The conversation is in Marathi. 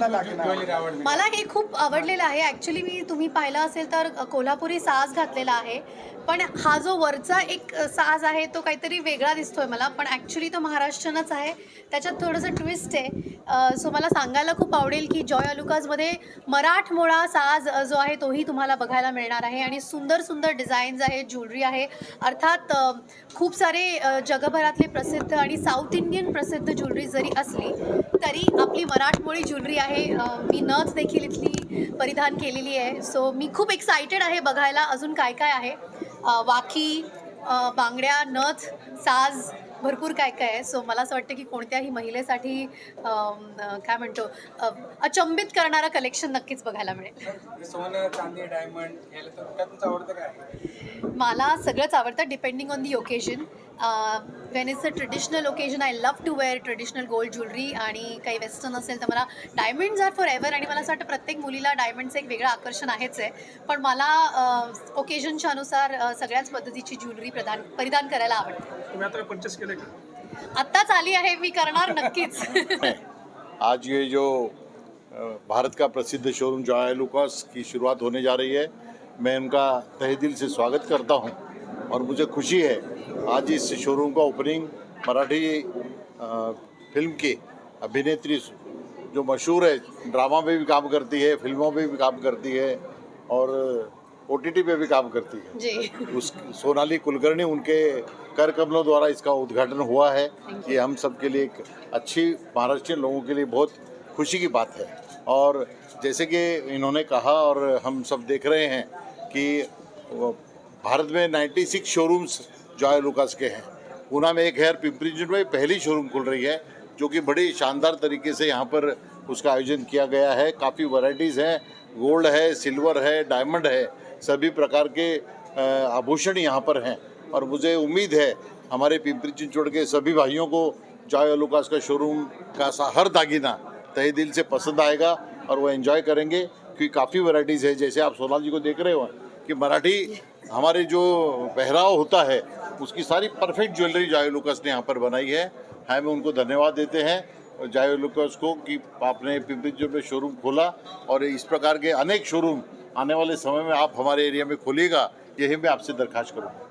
मला हे खूप आवडलेलं आहे. ॲक्च्युली मी तुम्ही पाहिलं असेल तर कोल्हापुरी साज घातलेला आहे. पण हा जो वरचा एक साज आहे तो काहीतरी वेगळा दिसतोय मला. पण ॲक्च्युली तो महाराष्ट्रीयनच आहे. त्याच्यात थोडंसं ट्विस्ट आहे. सो मला सांगायला खूप आवडेल की जॉय अलुकाजमध्ये मराठमोळा साज जो आहे तोही तुम्हाला बघायला मिळणार आहे. आणि सुंदर सुंदर डिझाईन्स आहेत ज्वेलरी आहे. अर्थात खूप सारे जगभरातले प्रसिद्ध आणि साऊथ इंडियन प्रसिद्ध ज्वेलरी जरी असली तरी आपली मराठमोळी ज्वेलरी आहे. अ, मी नथ देखील इथली परिधान केलेली आहे. सो मी खूप एक्सायटेड आहे बघायला अजून काय काय आहे. अ, बांगड्या नथ साज भरपूर काय काय आहे. सो मला असं वाटतं की कोणत्याही महिलेसाठी काय म्हणतो अचंबित करणारं कलेक्शन नक्कीच बघायला मिळेल. सोनं चांदी डायमंड मला सगळंच आवडतं depending on the occasion when it's a traditional occasion I love to wear traditional gold jewellery आणि काही वेस्टर्न असेल तर मला डायमंड्स आर फॉर एव्हर आणि मला असं वाटतं प्रत्येक मुलीला डायमंडचं एक वेगळं आकर्षण आहेच आहे. पण मला ओकेजनच्या अनुसार सगळ्याच पद्धतीची ज्वेलरी प्रदान परिधान करायला आवडते. तुम्ही आता परचेस केलं का? आत्ताच आली आहे मी करणार नक्कीच. आज ये जो भारत का प्रसिद्ध शोरूम जॉय लुकास की शुरुआत होने जा रही है मैं उनका तहे दिल से स्वागत करता हूं। और मुझे खुशी है आज इस शोरूम का ओपनिंग मराठी फ़िल्म की अभिनेत्री जो मशहूर है ड्रामा में भी काम करती है फ़िल्मों में भी काम करती है और ओ टी टी पे भी काम करती है। जी। उस सोनाली कुलकर्णी उनके कर कमलों द्वारा इसका उद्घाटन हुआ है। ये हम सब के लिए एक अच्छी महाराष्ट्रीयन लोगों के लिए बहुत खुशी की बात है। और जैसे कि इन्होंने कहा और हम सब देख रहे हैं कि भारत में 96 शोरूम्स जॉय लुकास के हैं। पूना में एक है पिंपरी चिंचवड में पहली शोरूम खुल रही है, जो कि बड़ी शानदार तरीके से यहाँ पर उसका आयोजन किया गया है। काफ़ी वैरायटीज़ हैं गोल्ड है सिल्वर है डायमंड है, सभी प्रकार के आभूषण यहाँ पर हैं। और मुझे उम्मीद है हमारे पिंपरी चिंचवड़ के सभी भाइयों को जॉय अलुकास का शोरूम का सा हर दागिना तहे दिल से पसंद आएगा और वो एंजॉय करेंगे, क्योंकि काफ़ी वैरायटीज़ है। जैसे आप सोनाल जी को देख रहे हो कि मराठी हमारे जो पहराव होता है, उसकी सारी परफेक्ट ज्वेलरी जायो लुकस ने यहाँ पर बनाई है। हम उनको धन्यवाद देते हैं जायो लुकस को कि आपने पिंपरी जो में शोरूम खोला और इस प्रकार के अनेक शोरूम आने वाले समय में आप हमारे एरिया में खोलिएगा, यही मैं आपसे दरखास्त करूँगा।